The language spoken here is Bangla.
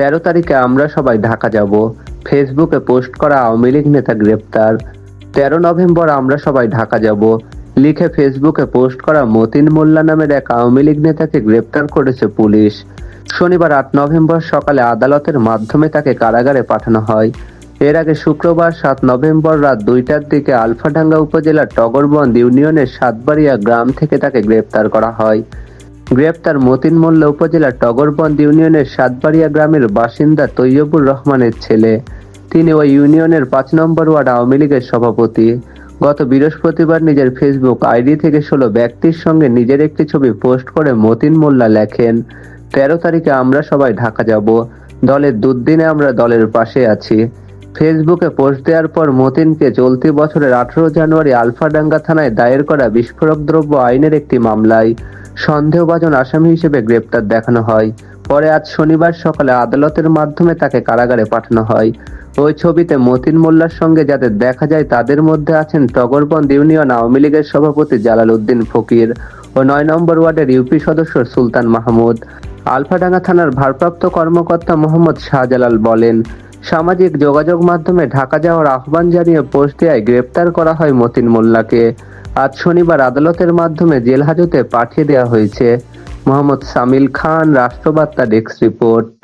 তেরো তারিখে আমরা সবাই ঢাকা যাব। ফেসবুকে পোস্ট করা আওয়ামী লীগ নেতা গ্রেপ্তার। তেরো নভেম্বর আমরা সবাই ঢাকা যাব। লিখে ফেসবুকে পোস্ট করা মতিন মোল্লা নামের এক আওয়ামী লীগ নেতাকে গ্রেপ্তার করেছে পুলিশ। শনিবার আট নভেম্বর সকালে আদালতের মাধ্যমে তাকে কারাগারে পাঠানো হয়। এর আগে শুক্রবার সাত নভেম্বর রাত দুইটার দিকে আলফাডাঙ্গা উপজেলার টগরবন্দ ইউনিয়নের সাতবাড়িয়া গ্রাম থেকে তাকে গ্রেপ্তার করা হয়। গ্রেপ্তার মতিন মোল্লা উপজেলার টগরবন্দ ইউনিয়নের সাতবাড়িয়া গ্রামের বাসিন্দা তৈয়বুর রহমানের ছেলে। তিনি ওই ইউনিয়নের পাঁচ নম্বর ওয়ার্ড আওয়ামী লীগের সভাপতি। গত বৃহস্পতিবার নিজের ফেসবুক আইডি থেকে ষোলো ব্যক্তির সঙ্গে নিজের একটি ছবি পোস্ট করে মতিন মোল্লা লেখেন, তেরো তারিখে আমরা সবাই ঢাকা যাব। দলের দুর্দিনে আমরা দলের পাশে আছি। ফেসবুকে পোস্ট দেওয়ার পর মতিনকে চলতি বছরের আঠারো জানুয়ারি আলফাডাঙ্গা থানায় দায়ের করা বিস্ফোরক দ্রব্য আইনের একটি মামলায় সন্দেহভাজন আসামি হিসেবে গ্রেপ্তার দেখানো হয়। পরে আজ শনিবার সকালে আদালতের মাধ্যমে তাকে কারাগারে পাঠানো হয়। ওই ছবিতে মতিন মোল্লার সঙ্গে যাদের দেখা যায় তাদের মধ্যে আছেন টগরবন্দ ইউনিয়ন আওয়ামী লীগের সভাপতি জালাল উদ্দিন ফকির ও নয় নম্বর ওয়ার্ডের ইউপি সদস্য সুলতান মাহমুদ। আলফাডাঙ্গা থানার ভারপ্রাপ্ত কর্মকর্তা মোহাম্মদ শাহজালাল বলেন সামাজিক যোগাযোগ মাধ্যমে ঢাকা যাওয়ার আহ্বান জানিয়ে পোস্ট দেয় গ্রেপ্তার করা হয় মতিন মোল্লাকে। আজ শনিবার আদালতের মাধ্যমে জেল হাজতে পাঠিয়ে দেওয়া হয়েছে। মোহাম্মদ সামিল খান, রাষ্ট্রবার্তা ডেস্ক রিপোর্ট।